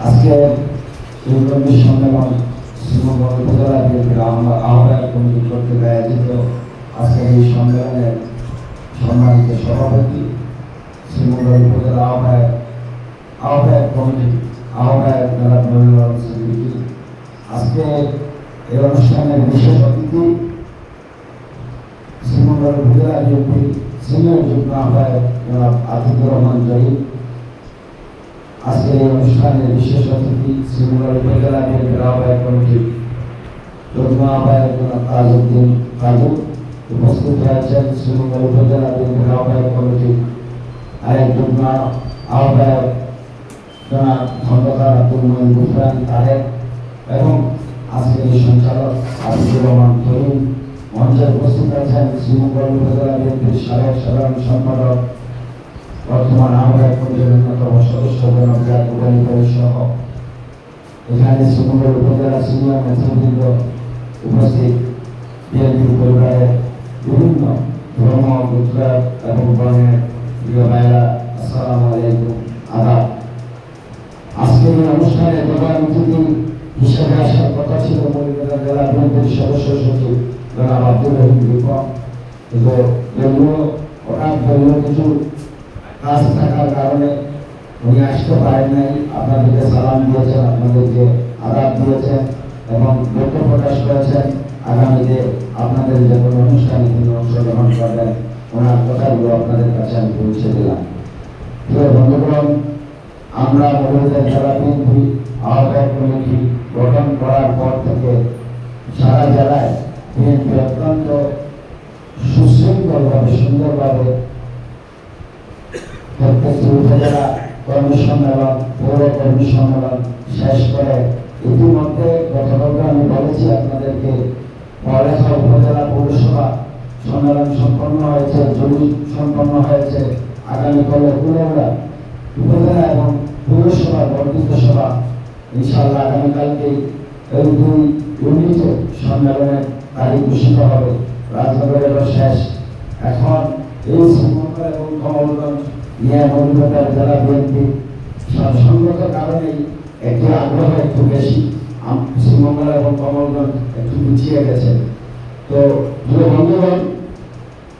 আজকে কর্মী সম্মেলন শ্রীমঙ্গল উপজেলা আহ্বা- আহ্বায়ক কমিটি কর্তৃক আয়োজিত আজকের এই সম্মেলনের সম্মানিত সভাপতি শ্রীমঙ্গল উপজেলা আহ্বায়ক আহ্বায়ক কমিটি আহ্বায়ক জনাব নবীন সিদ্দিকী আজকে এই অনুষ্ঠানের বিশেষ অতিথি শ্রীমঙ্গল উপজেলা বিএনপি সিনিয়র যুগ্ম আহ্বায়ক জনাব আতিকুর রহমান জয়ী আজকের এই অনুষ্ঠানের বিশেষ অতিথি শ্রীমঙ্গল উপজেলা বিএনপির আহ্বায়ক কমিটি যুগ্ম আহ্বায়ক তাজউদ্দিন কাজু উপস্থিত হয়েছেন শ্রীমঙ্গল উপজেলা বিএনপির আহ্বায়ক কমিটি আরেক যুগ্ম আহ্বায়ক জনাব খন্দকার আব্দুল মহিন গুফরান তারেক এবং আজকের এই সঞ্চালক সম্পাদক কমিটির অন্যতম সদস্য আলী কবির সহ এখানে শ্রীমঙ্গল উপজেলা সিনিয়র নেতৃবৃন্দ উপস্থিত বিএনপি পরিবারের বিভিন্ন ধর্ম গোত্র এবং বর্ণের প্রিয় ভাইরা আসসালামু আলাইকুম আদাব আজকের এই অনুষ্ঠানে প্রধান অতিথি হিসেবে আসার কথা ছিল মৌলিকতা জেলা বিএনপির সদস্য সচিব জনাব আব্দুল রহিম বিপন কিন্তু হঠাৎ কিছু কাজ থাকার কারণে উনি আসতে পারেন নাই। আপনাদেরকে সালাম দিয়েছেন, আপনাদেরকে আদাব দিয়েছেন এবং দুঃখ প্রকাশ করেছেন। আগামীতে আপনাদের যে কোনো অনুষ্ঠানে তিনি অংশগ্রহণ করবেন, ওনার কথাগুলো আপনাদের কাছে আমি পৌঁছে দিলাম। প্রিয় বন্ধুগণ, আমরা মহিলাদের জেলা বিএনপি আহ্বায়ক কমিটি গঠন করার পর থেকে সারা জেলায় বিএনপি অত্যন্ত সুশৃঙ্খলভাবে সুন্দরভাবে প্রত্যেকটি উপজেলা কর্মী সম্মেলন পৌর কর্মী সম্মেলন শেষ করে, ইতিমধ্যে গতকালকে আমি বলেছি আপনাদেরকে পড়ালেখা উপজেলা পৌরসভা সম্মেলন সম্পন্ন হয়েছে, জমি সম্পন্ন হয়েছে আগামীকালে কুলেরা উপজেলা এবং পৌরসভা বর্ধিত সভা, ইনশাআল্লাহ আগামীকালকে এই দুই ইউনিটে সম্মেলনের তারিখ ঘোষিত হবে। রাজনগরেরও শেষ। এখন এই শ্রীমঙ্গল এবং কমলগঞ্জ নিয়ে মৌলিকতার জেলা বিএনপি সঙ্গত কারণেই একটু আগ্রহ একটু বেশি। আম- এবং কমলগঞ্জ একটু পিছিয়ে গেছে তো, প্রিয় বন্ধুগণ,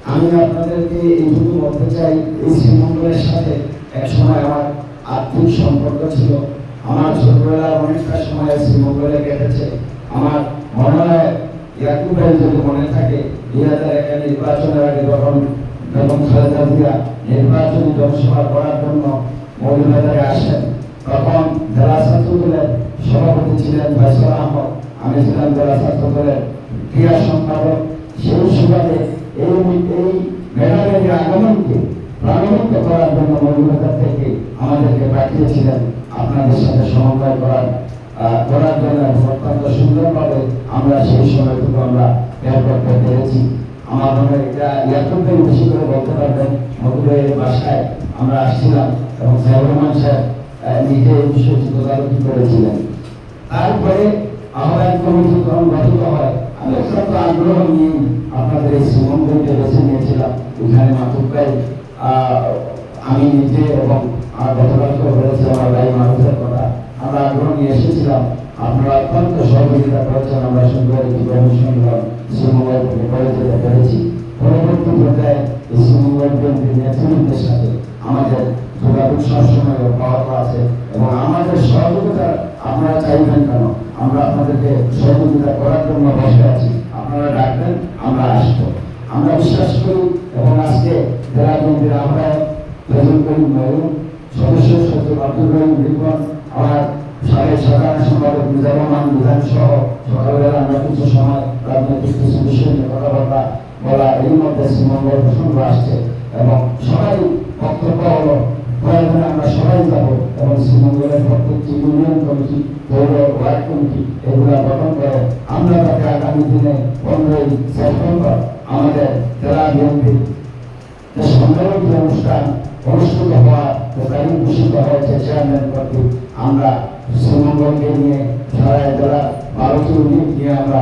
আমি আপনাদেরকে এইটুকু বলতে চাই, এই শ্রীমঙ্গলের সাথে এক সময় আমার আর্থিক সম্পর্ক ছিল। আমার ছোটবেলার অনেকটা সময় শ্রীমঙ্গলে কেটেছে। আমার মনে হয় ইয়াকুব যদি মনে থাকে, দুই হাজার একে নির্বাচনের আগে যখন বেগম খালেদা নির্বাচনী জনসভা করার জন্য মৌলবাজারে আসেন। তখন জেলা ছাত্র দলের সভাপতি ছিলেন ফয়সল আহমদ। আমি ছিলাম জেলা ছাত্র দলের ক্রিয়া সম্পাদক। সেই সুবাদে এই এই ম্যাডামের আগমনকে প্রাণবন্ত করার জন্য মৌলবাজার থেকে আমাদেরকে পাঠিয়েছিলেন। আপনাদের সাথে সমন্বয় করার করার জন্য অত্যন্ত সুন্দরভাবে আমরা সেই সময়টুকু আমরা বের করতে পেরেছি। আমার মনে এটা ইয়াকুবকে বেশি করে বলতে পারবেন মধুরের বাসায় আমরা আসছিলাম এবং সাহেব রহমান সাহেব নিজে এই বিষয়টি তদারকি করেছিলেন। তারপরে আহ্বায়ক কমিটি যখন গঠিত হয়, আমি অত্যন্ত আগ্রহ নিয়ে আপনাদের এই শ্রীমন্দিরকে বেছে নিয়েছিলাম। মাতুক ভাই আমি নিজে এবং আর গতকালকে বলেছে আমার ভাই মানুষের কথা। আমরা আগ্রহ নিয়ে এসেছিলাম। আপনারা অত্যন্ত সহযোগিতা করেছেন, আমরা সুন্দর একটি কমিশন করে যেতে পেরেছি পরবর্তী পর্যায়ে এই শ্রীমঙ্গল বিএনপির নেতৃত্বের সাথে আমাদের যোগাযোগ সবসময় অব্যাহত আছে এবং আমাদের সহযোগিতা আপনারা চাইবেন কেন আমরা আপনাদেরকে সহযোগিতা করার জন্য বসে আছি আপনারা ডাকবেন আমরা আসব আমরা বিশ্বাস করি এবং আজকে জেলা আহ্বায়ক প্রেজেন্ট করি ময়ূর সদস্য সচিব আব্দুল রহিম রিপন আমার সাবেক সাধারণ সম্পাদক মিজার রহমান বিধান সহ সকালবেলা আমরা কিছু সময় রাজনৈতিক কিছু বিষয় নিয়ে কথাবার্তা বলা এর মধ্যে শ্রীমঙ্গল প্রসঙ্গ আসছে এবং সবাই বক্তব্য হলো প্রয়োজনে আমরা সবাই যাব এবং শ্রীমঙ্গলের প্রত্যেকটি ইউনিয়ন কমিটি, পৌর, ওয়ার্ড কমিটি এগুলা গঠন করে আমরা তাকে আগামী দিনে পনেরোই সেপ্টেম্বর আমাদের জেলা বিএনপি যে সম্মেলনটি অনুষ্ঠান অনুষ্ঠিত হওয়া তারিখ ঘোষিত হয়েছে চেয়ারম্যান কর্তৃক আমরা শ্রীমঙ্গলকে নিয়ে সারা জেলার বারোটি ইউনিট নিয়ে আমরা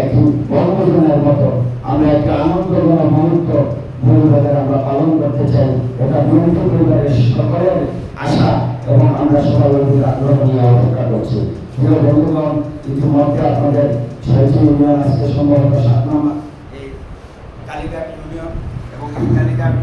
একটি বনভোজনের মতো। আমরা একটা আনন্দঘন মুহূর্ত মূল্যবাদের আমরা পালন করতে চাই। এটা বিরোধী পরিবারের সকলের আশা এবং আমরা সবাই অধিক আগ্রহ নিয়ে অপেক্ষা করছি। প্রিয় বন্ধুগণ, ইতিমধ্যে আপনাদের ছয়টি ইউনিয়ন আজকে সম্ভবত সাত নম্বর। কালীঘাট ইউনিয়ন এবং কালীঘাট